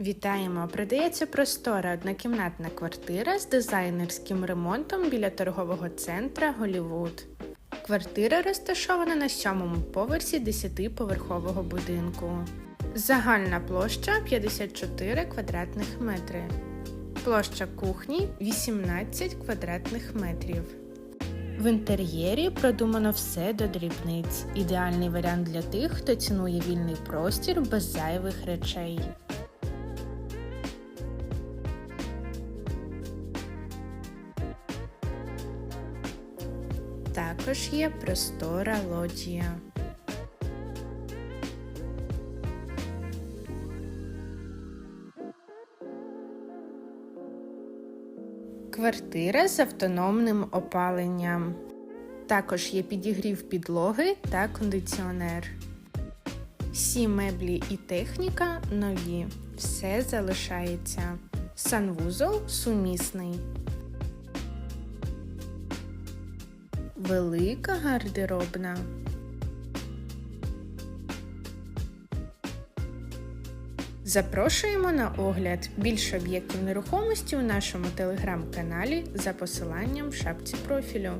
Вітаємо! Продається простора однокімнатна квартира з дизайнерським ремонтом біля торгового центра Голівуд. Квартира розташована на сьомому поверсі 10-поверхового будинку. Загальна площа 54 квадратних метри. Площа кухні 18 квадратних метрів. В інтер'єрі продумано все до дрібниць. Ідеальний варіант для тих, хто цінує вільний простір без зайвих речей. Також є простора лоджія. Квартира з автономним опаленням. Також є підігрів підлоги та кондиціонер. Всі меблі і техніка нові. Все залишається. Санвузол сумісний. Велика гардеробна. Запрошуємо на огляд більше об'єктів нерухомості у нашому телеграм-каналі за посиланням в шапці профілю.